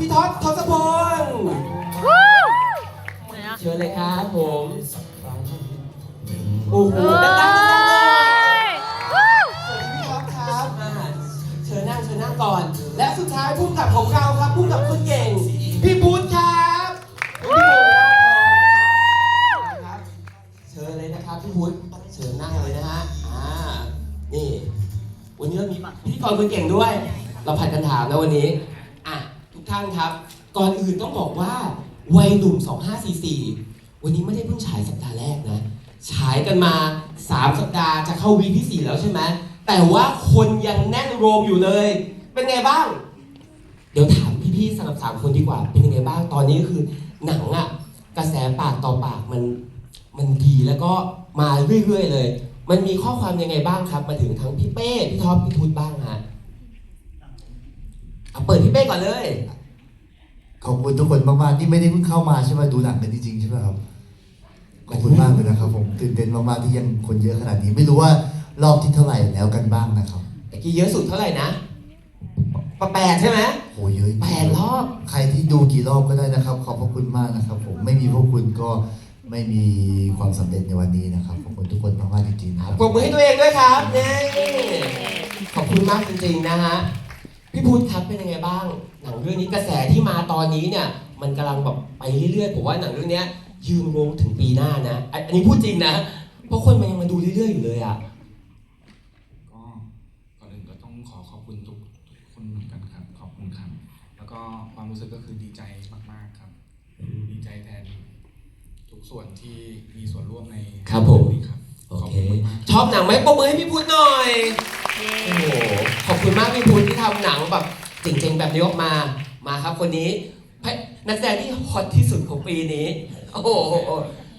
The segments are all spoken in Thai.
พี่ท็อปทศพลไหนอะเชิญเลยครับผมโอ้โหเอ้ดังๆดังๆเลยยวู้พี่ท็อปครับอ่าเชิญนั่งเชิญนั่งก่อน และสุดท้ายผู้กำกับของเราครับผู้กำกับคนเก่ง พี่พุทธครับพี่โบนะครับเชิญเลยนะครับพี่พุทธเชิญนั่งเลยนะฮะอ่านี่วันนี้เรามีพิธีกรคนเก่งด้วย เราผัดกันถามนะวันนี้อะ ท่านครับ ก่อนอื่นต้องบอกว่าวัยหนุ่ม 2544 วันนี้ไม่ได้เพิ่งฉายสัปดาห์แรกนะ ฉายกันมา 3 สัปดาห์จะเข้าวีที่ 4 แล้วใช่ไหม แต่ว่าคนยังแน่นโรงอยู่เลย เป็นไงบ้าง เดี๋ยวถามพี่ๆสำหรับสามคนดีกว่า เป็นยังไงบ้าง ตอนนี้คือหนังอะกระแสปากต่อปากมันมันดีแล้วก็มาเรื่อยๆเลย มันมีข้อความยังไงบ้างครับ มาถึงทั้งพี่เป้ พี่ท็อป พี่พุทธบ้างฮะเอาเปิดพี่เป้ก่อนเลย ขอบคุณทุกคนมากๆที่ไม่ได้เพิ่งเข้ามาใช่ไหมดูหนังกันจริงๆใช่ไหมครับ ขอบคุณมากเลยนะครับ ผมตื่นเต้นมากๆที่ยังคนเยอะขนาดนี้ ไม่รู้ว่ารอบที่เท่าไหร่แล้วกันบ้างนะครับตะกี้เยอะสุดเท่าไหร่นะปะแปดใช่ไหมโหเยอะจริงๆแปดรอบ ใครที่ดูกี่รอบก็ได้นะครับ ขอบพระคุณมากนะครับ ผมไม่มีพวกคุณก็ไม่มีความสำเร็จในวันนี้นะครับขอบคุณทุกคนมากๆจริงๆนะครับปรบมือให้ตัวเองด้วยครับนี่ขอบคุณมากจริงๆนะฮะ พี่พุทธครับเป็นยังไงบ้าง หนังเรื่องนี้กระแสที่มาตอนนี้เนี่ย มันกำลังแบบไปเรื่อยๆผมว่าหนังเรื่องเนี้ยยืนวงถึงปีหน้านะอันอันนี้พูดจริงนะ เพราะคนมันยังมาดูเรื่อยๆอยู่เลยอะ ก็ก่อนอื่นก็ต้องขอขอบคุณทุกทุกคนเหมือนกันครับ ขอบคุณครับ แล้วก็ความรู้สึกก็คือดีใจมากๆครับ ดีใจแทนทุกส่วนที่มีส่วนร่วมในครับผม เองนี้ครับโอขอบเค คุณมากชอบหนังไหมปรบมือให้พี่พุทธหน่อยเย้โอ้โห แบบเจ๋งๆแบบนี้ออกมา มาครับคนนี้นักแสดงที่ฮอตที่สุดของปีนี้ โอ้โห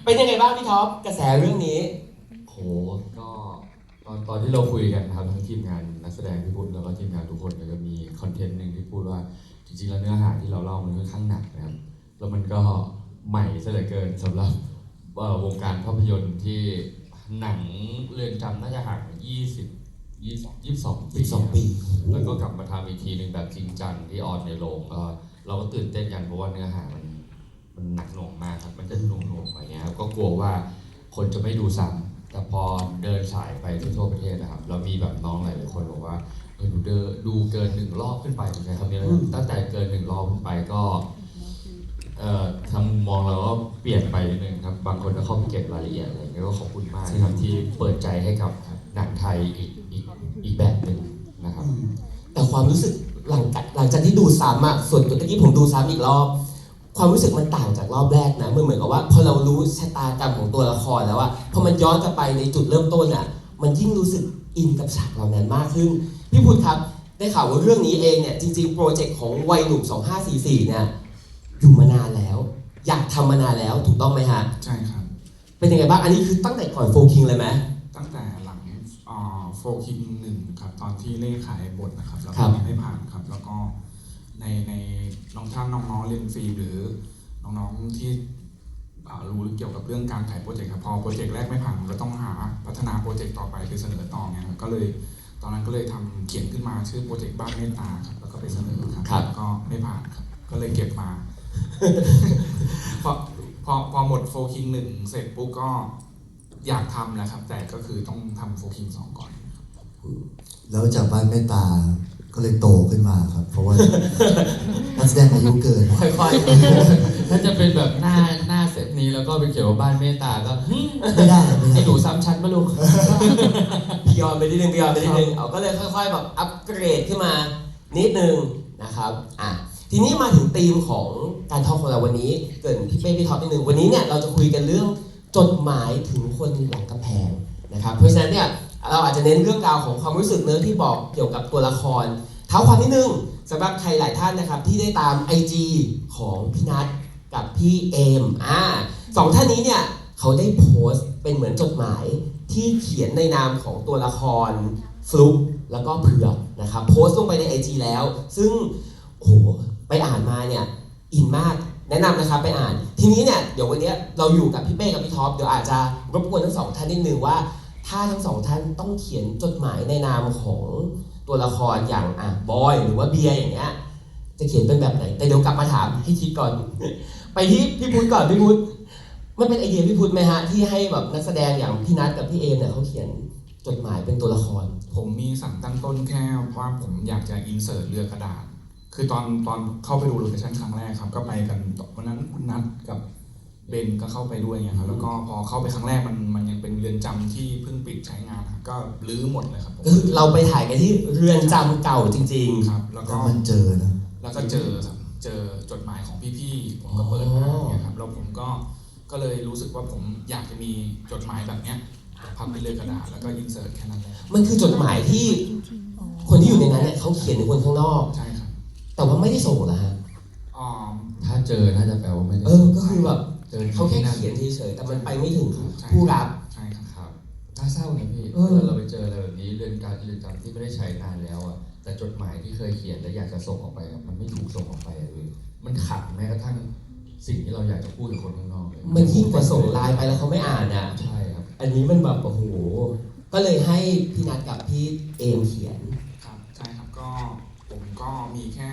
เป็นยังไงบ้างพี่ท็อปกระแสเรื่องนี้ โห ก็ตอนตอนที่เราคุยกันครับทั้งทีมงานนักแสดงที่พูดแล้วก็ทีมงานทุกคนเนี่ยก็มีคอนเทนต์หนึ่งที่พูดว่าจริงๆแล้วเนื้อหาที่เราเล่ามันค่อนข้างหนักนะครับแล้วมันก็ใหม่ซะเหลือเกินสำหรับวงการภาพยนตร์ที่หนังเรือนจำน่าจะห่าง20 20 22ปี12ปี แล้วก็กลับมาทำอีกทีหนึ่งแบบจริงจังที่ออนในโรงก็เราก็ตื่นเต้นกันเพราะว่าเนื้อหามันมันหนักหน่วงมากครับมันจะหน่วงหน่วงๆอะไรเงี้ยครับก็กลัวว่าคนจะไม่ดูซ้ำแต่พอเดินสายไปทั่วประเทศนะครับเรามีแบบน้องหลายๆคนบอกว่าเออหนูเดินดูเกินหนึ่งรอบขึ้นไปใช่ครับเนี่ยตั้งแต่เกินหนึ่งรอบขึ้นไปก็เอ่อทางมุมมองเราก็เปลี่ยนไปนิดนึงครับ บางคนก็เข้าไปเก็บรายละเอียดอะไรเงี้ยก็ขอบคุณมากนะครับที่เปิดใจให้กับหนังไทยอีก อีกอีกแบบหนึ่งนะครับ แต่ความรู้สึกหลังจากหลังจากที่ดูซ้ำอะส่วนตัวตะกี้ผมดูซ้ำอีกรอบ ความรู้สึกมันต่างจากรอบแรกนะมันเหมือนกับว่า พอเรารู้ชะตากรรมของตัวละครแล้วอะพอมันย้อนกลับไปในจุดเริ่มต้นอะมันยิ่งรู้สึกอินกับฉากเหล่านั้นมากขึ้น พี่พุทธครับได้ข่าวว่าเรื่องนี้เองเนี่ยจริงๆโปรเจกต์ของวัยหนุ่ม 2544 เนี่ยอยู่มานานแล้ว อยากทำมานานแล้วถูกต้องไหมฮะ ใช่ครับ เป็นยังไงบ้าง อันนี้คือตั้งแต่ก่อนโฟคิงเลยไหมตั้งแต่หลัง โฟคิงหนึ่งครับตอนที่เล่ขายบทนะครับ แล้วครัก็บยังไม่ผ่านครับ แล้วก็ในในน้องท่านน้องๆเรียนฟรีหรือน้องๆที่อ่ารู้เกี่ยวกับเรื่องการขายโปรเจกต์ครับพอโปรเจกต์แรกไม่ผ่านผมก็ต้องหาพัฒนาโปรเจกต์ต่อไปไปเสนอต่อเนี่ยครับก็เลยตอนนั้นก็เลยทำเขียนขึ้นมาชื่อโปรเจกต์บ้านเมตตาครับแล้วก็ไปเสนอครับครับก็ไม่ผ่านครับก็เลยเก็บมาพอพอพอหมดโฟคิงหนึ่งเสร็จปุ๊บก็อยากทำแหละครับ แต่ก็คือต้องทำโฟคิงสองก่อน แล้วจากบ้านเมตตาก็เลยโตขึ้นมาครับ เพราะว่านักแสดงอายุเกินค่อยถ้าจะเป็นแบบหน้าหน้าเซตนี้แล้วก็ไปเขียนว่าบ้านเมตตาก็หึไม่ได้ไม่ไอ้ได้หนูซ้ำชั้นปะลูกๆพิยอนไปนิดนึงพิยอนไปนิดนึงเอาก็เลยค่อย ๆ แบบอัปเกรดขึ้นมานิดนึงนะครับอะทีนี้มาถึงธีมของการทอล์กของเราวันนี้ เกรินพี่เป้พี่ท็อปนิดนึงวันนี้เนี่ยเราจะคุยกันเรื่องจดหมายถึงคนหลังกำแพงนะครับเพราะฉะนั้นเนี่ย เราอาจจะเน้นเรื่องราวของความรู้สึกเนื้อที่บอกเกี่ยวกับตัวละคร เท้าความนิดนึงสำหรับใครหลายท่านนะครับที่ได้ตาม IG ของพี่นัทกับพี่เอมอ่าสองท่านนี้เนี่ยเขาได้โพสต์เป็นเหมือนจดหมายที่เขียนในนามของตัวละครฟลุกแล้วก็เผือกนะครับโพสต์ลงไปใน IG แล้ว ซึ่งโอ้โหไปอ่านมาเนี่ยอินมากแนะนำนะครับไปอ่าน ทีนี้เนี่ยเดี๋ยววันนี้เราอยู่กับพี่เป้กับพี่ท็อปเดี๋ยวอาจจะรบกวนทั้งสองท่านนิดนึงว่า ถ้าทั้งสองท่านต้องเขียนจดหมายในนามของตัวละครอย่างอะบอยหรือว่าเบียร์อย่างเงี้ยจะเขียนเป็นแบบไหน แต่เดี๋ยวกลับมาถามให้คิดก่อน ไปที่พี่พุทธก่อนพี่พุทธมันเป็นไอเดียพี่พุทธไหมฮะที่ให้แบบนักแสดงอย่างพี่นัทกับพี่เอมเนี่ยเขาเขียนจดหมายเป็นตัวละคร ผมมีสั่งตั้งต้นแค่ว่าผมอยากจะอินเสิร์ตเรือกระดาษ คือตอนตอนเข้าไปดูโลเคชั่นครั้งแรกครับ ก็ไปกันวันนั้นคุณนัทกับเบนก็เข้าไปด้วยไงครับแล้วก็พอเข้าไปครั้งแรกมันมันยัง เป็นเรือนจำที่เพิ่งปิดใช้งานครับก็รื้อหมดเลยครับผมก็คือเราไปถ่ายกันที่เรือนจำเก่าจริง ครับ แล้วก็ก็มันเจอนะ แล้วก็เจอครับเจอจดหมายของพี่ๆผมก็เปิดมาเนี่ยครับแล้วผมก็ก็เลยรู้สึกว่าผมอยากจะมีจดหมายแบบเนี้ยพับเป็นเรือกระดาษแล้วก็อินเสิร์ตแค่นั้นเลยๆมันคือจดหมายที่คนที่อยู่ในนั้นเนี่ยเขาเขียนถึงคนข้างนอก ใช่ครับแต่ว่าไม่ได้ส่งนะฮะอ๋อ ถ้าเจอน่าจะแปลว่าไม่ได้เออ ก็คือแบบเจอเขาแค่ที่นั่นเขียนเฉยๆแต่มันไปไม่ถึงใช่ผู้รับ ใช่ครับครับน่าเศร้านะพี่เออเวลาเราไปเจออะไรแบบนี้เรือนการเรือนจำที่ไม่ได้ใช้นานแล้วอะแต่จดหมายที่เคยเขียนและอยากจะส่งออกไปอะมันไม่ถูกส่งออกไปอะพี่มันขัดแม้กระทั่งสิ่งที่เราอยากจะพูดกับคนข้างนอกเลยมันยิ่งกว่าส่งไลน์ไปแล้วเขาไม่อ่านอะใช่ครับอันนี้มันแบบโอ้โหก็เลยให้พี่นัทกับพี่เอมเขียน ครับใช่ครับก็ผม ก็มีแค่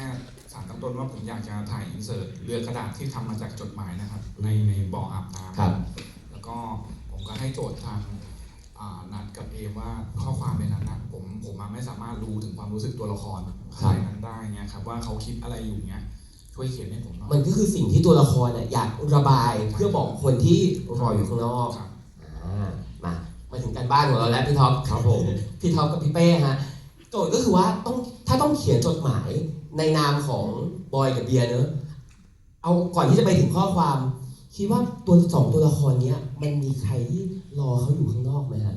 สารตั้งต้นว่าผมอยากจะถ่ายอินเสิร์ตเรือกระดาษที่ทำมาจากจดหมายนะครับ ในในบ่ออาบน้ำครับแล้วก็ผมก็ให้โจทย์ทางอ่านัดกับเอมว่าข้อความในนั้นนะผมผมมาไม่สามารถรู้ถึงความรู้สึกตัวละครข้างในนั้นได้เงี้ยครับว่าเขาคิดอะไรอยู่เงี้ยช่วยเขียนให้ผมหน่อยมันก็คือสิ่งที่ตัวละครเนี่ยอยากระบายเพื่อบอกคนที่รออยู่ข้างนอกครับอ่ามามาถึงการบ้านของเราแล้วพี่ท็อปครับผมพี่ท็อปกับพี่เป้ฮะ โจทย์ก็คือว่าต้องถ้าต้องเขียนจดหมายในนามของบอยกับเบียร์เนอะเอาก่อนที่จะไปถึงข้อความ คิดว่าตัวสองตัวละครเนี้ยมันมีใครที่รอเขาอยู่ข้างนอกไหมฮะ